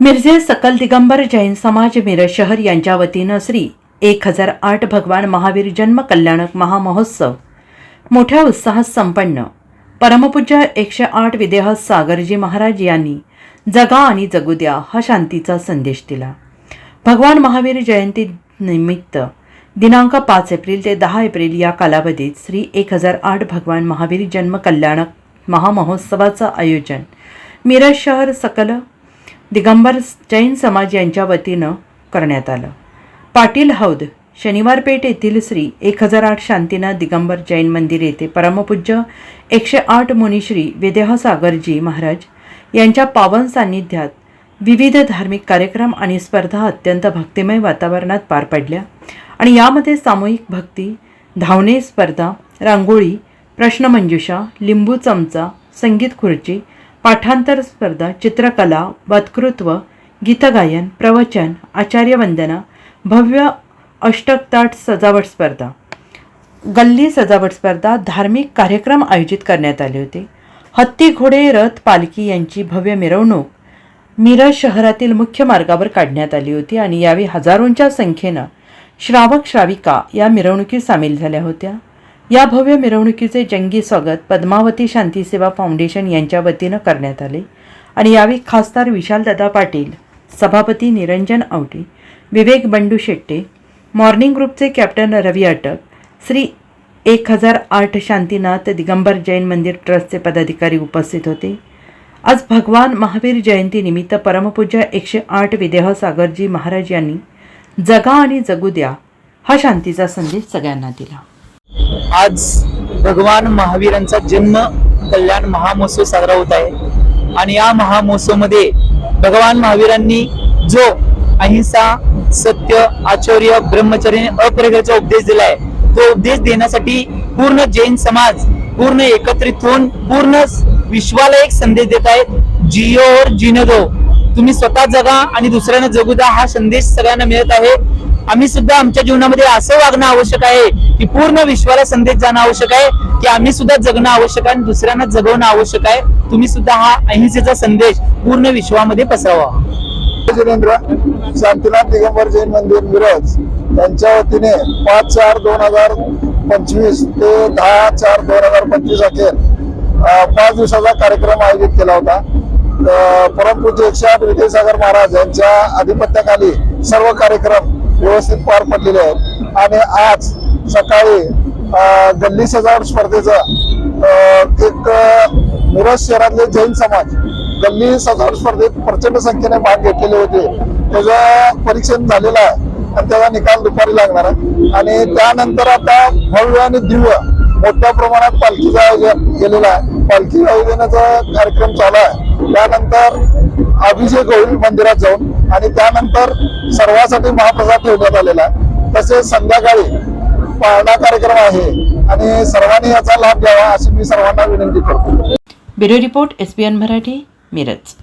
मिरजे सकल दिगंबर जैन समाज मिरज शहर यांच्या वतीनं श्री एक हजार आठ भगवान महावीर जन्म कल्याणक महामहोत्सव. मोठ्या उत्साहात संपन्न. परमपूज्य एकशे आठ विदेह सागरजी महाराज यांनी जगा आणि जगू द्या हा शांतीचा संदेश दिला. भगवान महावीर जयंती निमित्त दिनांक पाच एप्रिल ते दहा एप्रिल या कालावधीत श्री एक हजार आठ भगवान महावीर जन्म कल्याणक महामहोत्सवाचं आयोजन मिरज शहर सकल दिगंबर जैन समाज यांच्या वतीनं करण्यात आलं. पाटील हौद शनिवार पेठ येथील श्री एक हजार आठ शांतीनाथ दिगंबर जैन मंदिर येथे परमपूज्य एकशे आठ मुनिश्री विदेहसागरजी महाराज यांच्या पावन सान्निध्यात विविध धार्मिक कार्यक्रम आणि स्पर्धा अत्यंत भक्तिमय वातावरणात पार पडल्या आणि यामध्ये सामूहिक भक्ती धावणे स्पर्धा रांगोळी प्रश्नमंजुषा लिंबू चमचा संगीत खुर्ची पाठांतर स्पर्धा चित्रकला वक्तृत्व गीतगायन प्रवचन आचार्यवंदना भव्य अष्टकताट सजावट स्पर्धा. गल्ली सजावट स्पर्धा धार्मिक कार्यक्रम आयोजित करण्यात आले होते. हत्ती घोडे रथ पालखी यांची भव्य मिरवणूक मिरज शहरातील मुख्य मार्गावर काढण्यात आली होती आणि यावेळी हजारोंच्या संख्येनं श्रावक श्राविका या मिरवणुकीत सामील झाल्या होत्या. या भव्य मिरवणुकीचे जंगी स्वागत पद्मावती शांती सेवा फाउंडेशन यांच्या वतीनं करण्यात आले. आणि यावेळी खासदार विशालदादा पाटील सभापती निरंजन आवटी विवेक बंडू शेट्टे मॉर्निंग ग्रुपचे कॅप्टन रवी अटक श्री एक हजार आठ शांतीनाथ दिगंबर जैन मंदिर ट्रस्टचे पदाधिकारी उपस्थित होते. आज भगवान महावीर जयंतीनिमित्त परमपूज्य एकशे आठ विदेह सागरजी महाराज यांनी जगा आणि जगू द्या हा शांतीचा संदेश सगळ्यांना दिला. आज भगवान महावीरांचा जन्म कल्याण महामहोत्सव साजरा होत आहे. आणि या महामहोत्सवमध्ये भगवान महावीरांनी जो अहिंसा सत्य आचर्य ब्रह्मचर्य अपरिग्रहाचा उपदेश दिलाय तो उपदेश देण्यासाठी पूर्ण जैन समाज पूर्ण एकत्रित होऊन पूर्ण विश्वाला एक संदेश देत आहेत जिओ और जिनो दो तुम्ही स्वतः जगा आणि दुसऱ्यांना जगू द्या हा संदेश सगळ्यांना मिळत आहे. आम्ही सुद्धा आमच्या जीवनामध्ये असं वागणं आवश्यक आहे की पूर्ण विश्वाला संदेश जाणं आवश्यक आहे की आम्ही सुद्धा जगणं आवश्यक आहे आणि दुसऱ्यांना जगवणं आवश्यक आहे. तुम्ही सुद्धा हा अहिंसेचा संदेश पूर्ण विश्वामध्ये पसरावा. जिनेंद्र शांतीनाथ दिगंबर जैन मंदिर मिरज यांच्या वतीने पाच चार दोन हजार पंचवीस ते दहा चार दोन हजार पंचवीस अखेर पाच दिवसाचा कार्यक्रम आयोजित केला होता. अं, परमपूज्य एकशे आठ विजयसागर महाराज यांच्या अधिपत्याखाली सर्व कार्यक्रम व्यवस्थित पार पडलेले आहेत. आणि आज सकाळी गल्ली सजावट स्पर्धेचं एक मिरज शहरातले जैन समाज गल्ली सजावट स्पर्धेत प्रचंड संख्येने भाग घेतलेले होते. त्याचं परीक्षण झालेलं आहे. आणि त्याचा निकाल दुपारी लागणार आहे. आणि त्यानंतर आता भव्य आणि दिव्य मोठ्या प्रमाणात पालखीचं आयोजन केलेलं आहे. पालखी आयोजनाचा कार्यक्रम चालू आहे. त्यानंतर अभिषेक होईल मंदिरात जाऊन. आणि त्यानंतर सर्वांसाठी महाप्रसाद ठेवण्यात आलेला आहे. तसेच संध्याकाळी पाळणा कार्यक्रम आहे आणि सर्वांनी याचा लाभ घ्यावा अशी मी सर्वांना विनंती करतो. Bureau report S Marathi Miraj.